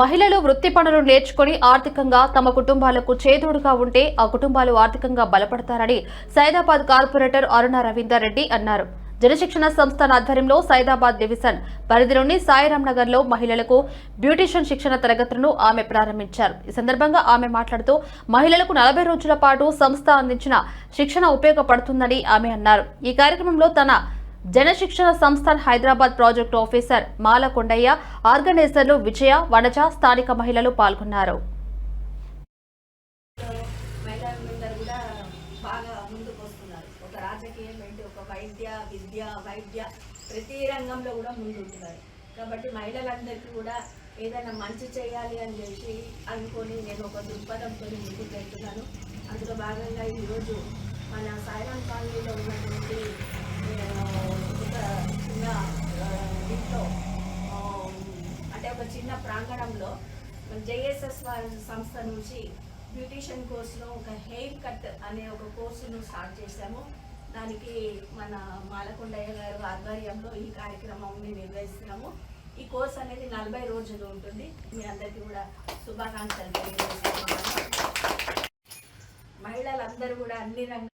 మహిళలు వృత్తి పనులు నేర్చుకుని ఆర్థికంగా తమ కుటుంబాలకు చేదోడుగా ఉంటే ఆ కుటుంబాలు ఆర్థికంగా బలపడతారని సైదాబాద్ కార్పొరేటర్ అరుణ రవీందర్ రెడ్డి అన్నారు. జనశిక్షణ సంస్థ ఆధ్వర్యంలో సైదాబాద్ డివిజన్ పరిధిలోని సాయిరాం నగర్లో మహిళలకు బ్యూటిషియన్ శిక్షణ తరగతులను ఆమె ప్రారంభించారు. ఈ సందర్భంగా ఆమె మాట్లాడుతూ మహిళలకు నలభై రోజుల పాటు సంస్థ అందించిన శిక్షణ ఉపయోగపడుతుందని ఆమె అన్నారు. ఈ కార్యక్రమంలో తన జనశిక్షణ సంస్థాన్ హైదరాబాద్ ప్రాజెక్టు ఆఫీసర్ మాలకొండయ్య ఆర్గనైజర్లు విజయ వనజ స్థానిక మహిళలు పాల్గొన్నారు. కూడా బాగా ముందుకు వస్తున్నారు. ఒక రాజకీయం ఒక వైద్య విద్య వైద్య ప్రతి రంగంలో కూడా ముందుంటున్నారు. కాబట్టి మహిళలందరికీ కూడా ఏదైనా మంచి చేయాలి అని చెప్పి అనుకొని నేను ఒక దృక్పథంతో ముందుకు వెళ్తున్నాను. అందులో భాగంగా ఈరోజు మన సైరాన్ కాలనీలో ఉన్నటువంటి ఆ, ఒక చిన్న ఆ, దీంట్లో ఆ, అంటే ఒక చిన్న ప్రాంగణంలో జేఎస్ఎస్ వారి సంస్థ నుంచి బ్యూటీషియన్ కోర్సులో ఒక హెయిర్ కట్ అనే ఒక కోర్సును స్టార్ట్ చేశాము. దానికి మన మాలకొండయ్య గారు ఆధ్వర్యంలో ఈ కార్యక్రమాన్ని నిర్వహిస్తున్నాము. ఈ కోర్స్ అనేది నలభై రోజులు ఉంటుంది. మీ అందరికీ కూడా శుభాకాంక్షలు తెలియజేస్తున్నాను. మహిళలందరూ కూడా అన్ని రంగాల్లో